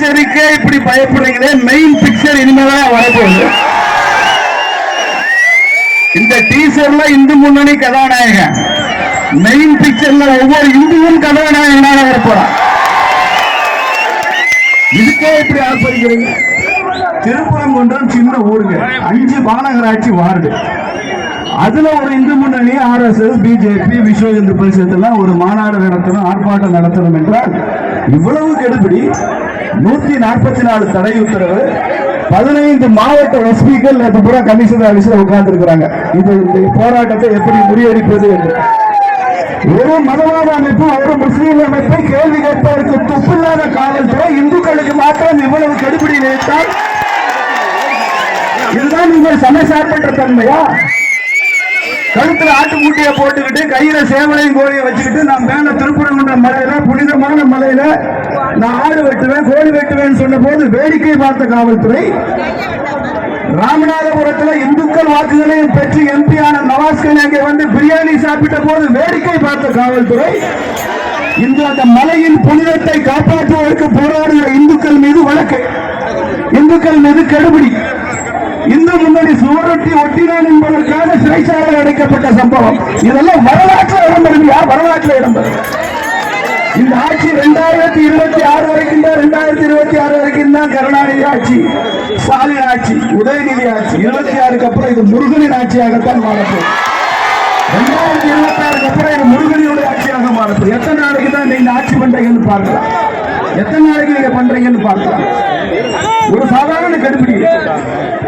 பிக்சருக்கே இப்படி பயப்படுறீங்களே main picture இனிமேதான் வரப்போகுது இந்த டீசர்ல இந்து முன்னணி கதாநாயகன். மெயின் பிக்சர்ல ஒவ்வொரு இந்துவும் கதாநாயகனாக வரப்போறான் இதுக்கே இப்படி ஆர்ப்பரிக்கிறீங்க? திருப்பரங்குன்றம் சின்ன ஊருங்க. அஞ்சு மாநகராட்சி வார்டு. அதுல ஒரு இந்து முன்னணி ஆர்எஸ்எஸ் பிஜேபி விஸ்வ இந்து பரிசத்துல ஒரு மாநாடு நடத்தணும் ஆர்ப்பாட்டம் நடத்தணும் என்றால் இவ்வளவு கெடுபிடி. நூத்தி நாற்பத்தி நாலு தடை உத்தரவு பதினைந்து மாவட்ட எஸ்பிக்கள் நேற்று பூரா கமிஷனர் ஆபீஸ்ல உட்கார்ந்து இருக்கிறாங்க இது போராட்டத்தை எப்படி முறியடிப்பது என்று. ஒரு மதவாத அமைப்பு ஒரு முஸ்லீம் அமைப்பை கேள்வி கேட்பதற்கு துப்பில்லாத காவல்துறை இந்துக்களுக்கு மாத்திரம் இவ்வளவு கெடுபிடி நினைத்தால் இதுதான் நீங்கள் சமசார்பற்ற தன்மையா? கழுத்துல ஆட்டுக்குட்டியை போட்டுக்கிட்டு கையில சேவலையும் கோழியை வச்சுக்கிட்டு நான் மேல திருப்பரங்குன்ற மலையில புனிதமான மலையில நான் ஆடு வெட்டுவேன் கோழி வெட்டுவேன் சொன்ன போது வேடிக்கை பார்த்த காவல்துறை ராமநாதபுரத்துல இந்துக்கள் வாக்குகளையும் பெற்று எம்பியான நவாஸ்கன் அங்கே வந்து பிரியாணி சாப்பிட்ட போது வேடிக்கை பார்த்த காவல்துறை இன்று அந்த மலையின் புனிதத்தை காப்பாற்றுவதற்கு போராடுகிற இந்துக்கள் மீது வழக்கு. இந்துக்கள் மீது கெடுபிடி. இந்து முன்னணி சுவரொட்டி ஒட்டினான் என்பதற்காக சிறைச்சாலை அடைக்கப்பட்ட சம்பவம். இதெல்லாம் வரலாற்றில் இடம்பெறும் யார் வரலாற்றில் இடம்பெறும் இந்த ஆட்சி ரெண்டாயிரத்தி இருபத்தி ஆறு வரைக்கும் தான் ரெண்டாயிரத்தி இருபத்தி ஆறு வரைக்கும் தான் கருணாநிதி ஆட்சி ஸ்டாலின் ஆட்சி உதயநிதி ஆட்சி. இருபத்தி ஆறுக்கு அப்புறம் இது முருகனின் ஆட்சியாகத்தான் மாறப்போம் ரெண்டாயிரத்தி இருபத்தி ஆறுக்கு அப்புறம் இது முருகனியுடைய ஆட்சியாக மாறப்போம் எத்தனை நாளைக்கு தான் நீங்க ஆட்சி பண்றீங்கன்னு பார்க்கலாம். எத்தனை நாளைக்கு நீங்க பண்றீங்கன்னு பார்த்தோம் ஒரு சாதாரண கடுப்பிடி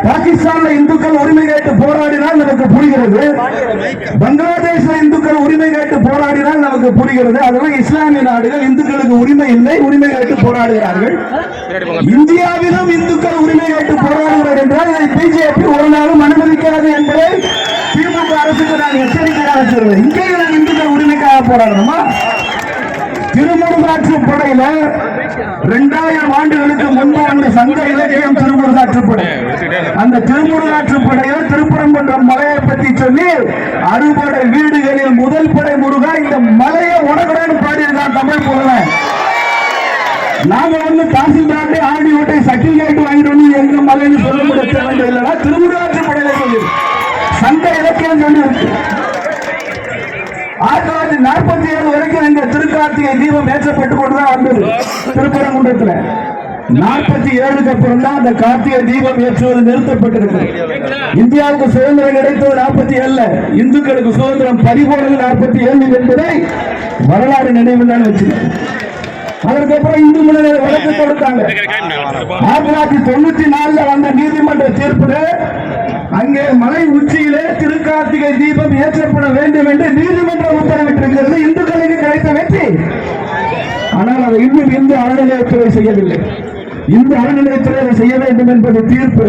பாகிஸ்தான்ல இந்துக்கள் உரிமை கேட்டு போராடினால் நமக்கு புரிகிறது. பங்களாதேஷ்ல இந்துக்கள் உரிமை கேட்டு போராடினால் நமக்கு புரிகிறது. அதெல்லாம் இஸ்லாமிய நாடுகள் இந்துக்களுக்கு உரிமை இல்லை உரிமை கேட்டு போராடுகிறார்கள். இந்தியாவிலும் இந்துக்கள் உரிமை கேட்டு போராடுகிறார் என்றால் இதை பிஜேபி ஒரு நாளும் அனுமதிக்காது என்பதை திமுக அரசுக்கு நான் எச்சரிக்கையாக சொல்கிறேன் இங்கே நான் இந்துக்கள் உரிமைக்காக போராடணுமா? திருமுருகாற்று படையில இரண்டாயிரம் ஆண்டுகளுக்கு முன்பு அந்த சங்க இலக்கியம் திருமுருகாற்று படை அந்த திருமுருகாற்று படையில திருப்பரங்குன்றம் மலையை பத்தி சொல்லி அறுபடை வீடுகளில் முதல் படை முருகா இந்த மலையை உனக்குடன் பாடியிருக்கான் தமிழ் புலவன் நாங்க வந்து தாசில்தார்ட்டை ஆடி ஓட்டை சர்டிபிகேட் வாங்கிட்டு வந்து எங்க மலைன்னு சொல்ல முடியாது இல்லைன்னா திருமுருகாற்று படையில சொல்லி சங்க இலக்கியம் சொல்லி இருக்கு தொள்ளாயிரத்தி நாற்பத்தி ஏழு வரைக்கும் எங்க திருக்கார்த்திகை தீபம் ஏற்றப்பட்டு கொண்டுதான் வந்தது. திருப்பரங்குன்றத்துல. நாற்பத்தி ஏழுக்கு அப்புறம் தான் அந்த கார்த்திகை தீபம் ஏற்றுவது நிறுத்தப்பட்டிருக்கு இந்தியாவுக்கு சுதந்திரம் கிடைத்தது நாற்பத்தி ஏழுல. இந்துக்களுக்கு சுதந்திரம் பறிபோனது நாற்பத்தி ஏழு என்பதை வரலாறு நினைவில் தான் வச்சிருக்கேன் அதற்கப்புறம் இந்து முன்னணி வழக்கு கொடுத்தாங்க ஆயிரத்தி தொள்ளாயிரத்தி தொண்ணூத்தி நாலுல வந்த நீதிமன்ற தீர்ப்புல அங்கே மலை உச்சியிலே திருக்கார்த்திகை தீபம் ஏற்றப்பட வேண்டும் என்று நீதிமன்றம் உத்தரவு இந்து அறநிலையத்துறை செய்யவில்லை. இந்து அறநிலையத்துறை அதை செய்ய வேண்டும் என்பது தீர்ப்பு.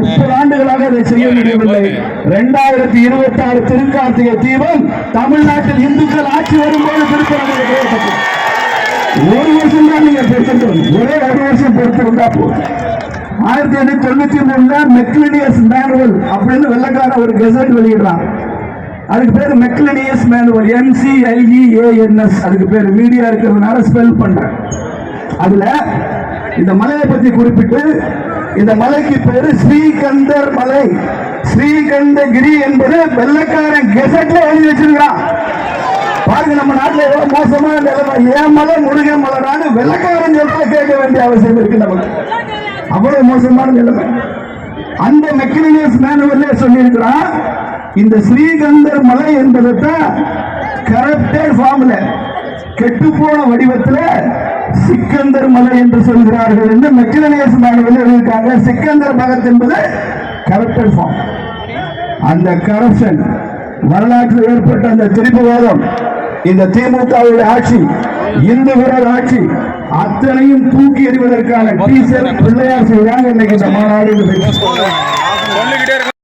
முப்பது ஆண்டுகளாக அதை செய்ய முடியவில்லை. இரண்டாயிரத்தி இருபத்தி ஆறு திருக்கார்த்திகை தீபம் தமிழ்நாட்டில் இந்துக்கள் ஆட்சி வரும்போது திருப்பரங்குன்றம் ஒரு வருஷம் தான் நீங்க பொறுத்திருக்கணும் ஒரே ஒரு வருஷம் பொறுத்திருந்தா போதும். ஆயிரத்தி எண்ணூத்தி தொண்ணூத்தி மூணுல மெக்லினியஸ் மேனுவல் அப்படின்னு வெள்ளக்கார ஒரு கெசட் வெளியிடுறான். அதுக்கு பேர் மெக்லினியஸ் மேனுவல் எம்சிஎல்இஏஎன்எஸ் அதுக்கு பேர் மீடியா இருக்கிறதுனால ஸ்பெல் பண்ணுறேன் அதில் இந்த மலையை பற்றி குறிப்பிட்டு இந்த மலைக்கு பேர் ஸ்ரீகந்தர் மலை. ஸ்ரீகந்தகிரி என்பது வெள்ளக்காரன் கெசட்ல எழுதி வச்சிருக்கான் பாருங்க நம்ம நாட்டில் எவ்வளவு மோசமான நிலைமை. ஏன் மலை முருகன் மலைனான்னு வெள்ளக்காரன் சொல்ல கேட்க வேண்டிய அவசியம் இருக்கு நமக்கு. அவ்வளவு மோசமான நிலைமை. அந்த மெக்கனியஸ் மேனுவல்ல சொல்லியிருக்கிறான் இந்த ஸ்ரீகந்தர் மலை என்பதைத்தான் கரப்டட் ஃபார்ம்ல கெட்டுப்போன வடிவத்தில் சிக்கந்தர் மலை என்று சொல்கிறார்கள் என்று மெக்கனியஸ் மேனுவல் இருக்காங்க சிக்கந்தர் பகத் என்பது கரப்டட் ஃபார்ம் அந்த கரப்ஷன் வரலாற்றில் ஏற்பட்ட அந்த திருப்புவாதம் இந்த திமுகவுடைய ஆட்சி இந்து விரோத ஆட்சி அத்தனையும் தூக்கி எறிவதற்கான டீசர் பிள்ளையார் செய்தாங்க இன்னைக்கு இந்த மாநாடு.